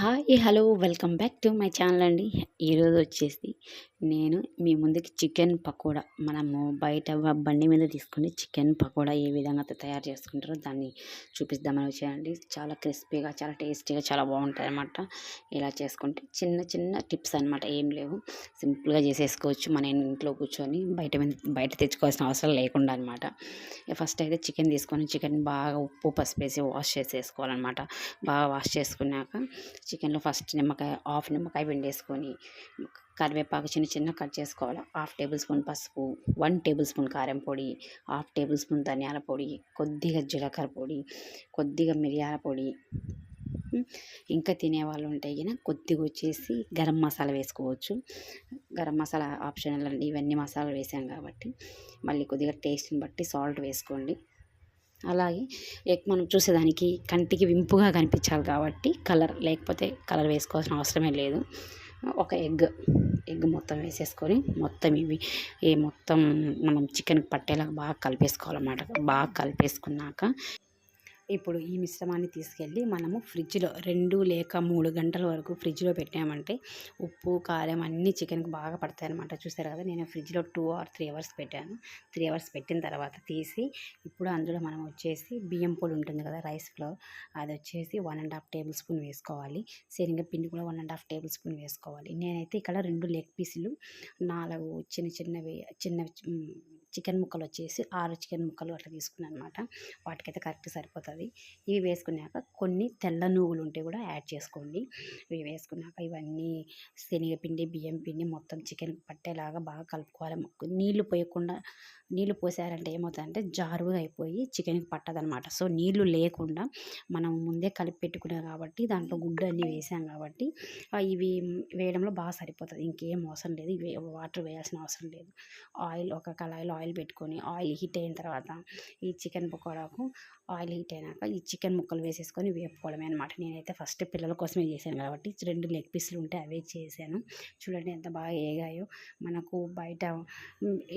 Hi hello welcome back to my channel అండి. ఈరోజు వచ్చేసి నేను మీ ముందుకి చికెన్ పకోడా మనము బయట బండి మీద తీసుకుని చికెన్ పకోడా ఏ విధంగా తయారు చేసుకుంటారో దాన్ని చూపిద్దామని వచ్చేయండి చాలా క్రిస్పీగా చాలా టేస్టీగా చాలా బాగుంటుంది అనమాట ఇలా చేసుకుంటే చిన్న చిన్న టిప్స్ అనమాట ఏం లేవు. సింపుల్గా చేసేసుకోవచ్చు మన ఇంట్లో కూర్చొని బయట బయట తెచ్చుకోవాల్సిన అవసరం లేకుండా అనమాట ఫస్ట్ అయితే చికెన్ తీసుకొని చికెన్ బాగా ఉప్పు పసుపు వేసి వాష్ చేసేసుకోవాలన్నమాట. బాగా వాష్ చేసుకున్నాక చికెన్లో ఫస్ట్ నిమ్మకాయ హాఫ్ నిమ్మకాయ పిండేసుకొని కరివేపాకు చిన్న చిన్న కట్ చేసుకోవాలి. హాఫ్ టేబుల్ స్పూన్ పసుపు వన్ టేబుల్ స్పూన్ కారం పొడి హాఫ్ టేబుల్ స్పూన్ ధనియాల పొడి కొద్దిగా జీలకర్ర పొడి కొద్దిగా మిరియాల పొడి. ఇంకా తినేవాళ్ళు ఉంటే కనుక కొద్దిగా వచ్చేసి గరం మసాలా వేసుకోవచ్చు. గరం మసాలా ఆప్షనల్ అండి ఇవన్నీ మసాలాలు వేసాం కాబట్టి మళ్ళీ కొద్దిగా టేస్ట్ని బట్టి సాల్ట్ వేసుకోండి. అలాగే మనం చూసేదానికి కంటికి వింపుగా కనిపించాలి కాబట్టి కలర్ లేకపోతే కలర్ వేసుకోవాల్సిన అవసరమే లేదు. ఒక ఎగ్. ఎగ్ మొత్తం వేసేసుకొని మొత్తం ఇవి ఏ మొత్తం మనం చికెన్కి పట్టేలాగా బాగా కలిపేసుకోవాలన్నమాట. బాగా కలిపేసుకున్నాక ఇప్పుడు ఈ మిశ్రమాన్ని తీసుకెళ్ళి మనము ఫ్రిడ్జ్లో రెండు లేక మూడు గంటల వరకు ఫ్రిడ్జ్లో పెట్టామంటే ఉప్పు కారం అన్నీ చికెన్కి బాగా పడతాయి అనమాట చూసారు కదా నేను ఫ్రిడ్జ్లో టూ ఆర్ త్రీ అవర్స్ పెట్టాను. త్రీ అవర్స్ పెట్టిన తర్వాత తీసి ఇప్పుడు అందులో మనం వచ్చేసి బియ్యం పొడి ఉంటుంది కదా రైస్ ఫ్లోర్ అది వచ్చేసి one and half tablespoon వేసుకోవాలి. శనగపిండి కూడా one and half tablespoon వేసుకోవాలి. నేనైతే ఇక్కడ రెండు లెగ్ పీసులు నాలుగు చిన్న చిన్నవి చిన్న చికెన్ ముక్కలు వచ్చేసి ఆరు చికెన్ ముక్కలు అట్లా తీసుకున్నాను అనమాట వాటికైతే కరెక్ట్ సరిపోతుంది. ఇవి వేసుకున్నాక కొన్ని తెల్ల నువ్వులు ఉంటే కూడా యాడ్ చేసుకోండి. ఇవి వేసుకున్నాక ఇవన్నీ శనగపిండి బియ్యం పిండి మొత్తం చికెన్ పట్టేలాగా బాగా కలుపుకోవాలి. నీళ్ళు పోయకుండా నీళ్ళు పోసారంటే ఏమవుతుందంటే జారుగా అయిపోయి చికెన్కి పట్టదనమాట. సో నీళ్ళు లేకుండా మనం ముందే కలిపి పెట్టుకున్నాం కాబట్టి దాంట్లో గుడ్డు అన్నీ వేసాం కాబట్టి ఇవి వేయడంలో బాగా సరిపోతుంది. ఇంకేం అవసరం లేదు. వాటర్ వేయాల్సిన అవసరం లేదు. ఆయిల్ ఒక కళాయిలో ఆయిల్ పెట్టుకొని ఆయిల్ హీట్ అయిన తర్వాత ఈ చికెన్ పకోడాకు ఆయిల్ హీట్ అయినాక ఈ చికెన్ ముక్కలు వేసేసుకొని వేపుకోవడమే అనమాట నేనైతే ఫస్ట్ పిల్లల కోసమే చేశాను కాబట్టి రెండు లెగ్ పీసులు ఉంటే అవే చేశాను. చూడండి ఎంత బాగా ఏగాయో మనకు బయట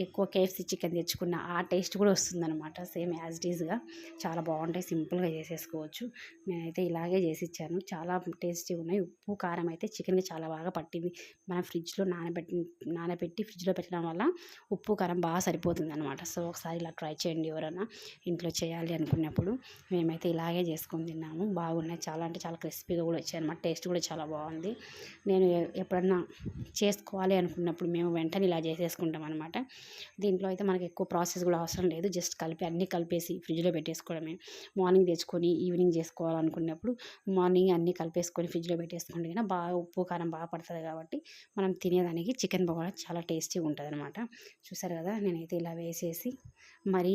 ఎక్కువ కేఎఫ్సీ చికెన్ తెచ్చుకున్న ఆ టేస్ట్ కూడా వస్తుందన్నమాట సేమ్ యాజ్ ఈజ్గా. చాలా బాగుంటాయి సింపుల్గా చేసేసుకోవచ్చు. నేనైతే ఇలాగే చేసి ఇచ్చాను చాలా టేస్టీ ఉన్నాయి. ఉప్పు కారం అయితే చికెన్కి చాలా బాగా పట్టింది. మనం ఫ్రిడ్జ్లో నానబెట్టి నానబెట్టి ఫ్రిడ్జ్లో పెట్టడం వల్ల ఉప్పు కారం బాగా సరిపోతుంది. అనమాట సో ఒకసారి ఇలా ట్రై చేయండి ఎవరైనా ఇంట్లో చేయాలి అనుకున్నప్పుడు. మేమైతే ఇలాగే చేసుకుని తిన్నాము. బాగున్నాయి. చాలా అంటే చాలా క్రిస్పీగా కూడా వచ్చాయి అనమాట టేస్ట్ కూడా చాలా బాగుంది. నేను ఎప్పుడన్నా చేసుకోవాలి అనుకున్నప్పుడు మేము వెంటనే ఇలా చేసేసుకుంటాం అనమాట దీంట్లో అయితే మనకి ఎక్కువ ప్రాసెస్ కూడా అవసరం లేదు. జస్ట్ కలిపి అన్నీ కలిపేసి ఫ్రిడ్జ్లో పెట్టేసుకోవడమే. మార్నింగ్ తెచ్చుకొని ఈవినింగ్ చేసుకోవాలనుకున్నప్పుడు మార్నింగ్ అన్నీ కలిపేసుకొని ఫ్రిడ్జ్లో పెట్టేసుకుంటే కానీ బాగా ఉప్పు కారం బాగా పడుతుంది కాబట్టి మనం తినేదానికి చికెన్ పకోడా చాలా టేస్టీగా ఉంటుంది అనమాట చూసారు కదా? నేనైతే ఇలా వేసేసి మరీ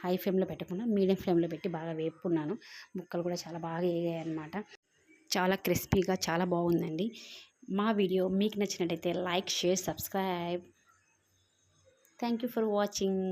హై ఫ్లేమ్లో పెట్టకుండా మీడియం ఫ్లేమ్లో పెట్టి బాగా వేపుకున్నాను. ముక్కలు కూడా చాలా బాగా వేగాయి అనమాట చాలా క్రిస్పీగా చాలా బాగుందండి. మా వీడియో మీకు నచ్చినట్టయితే like share subscribe. Thank you for watching.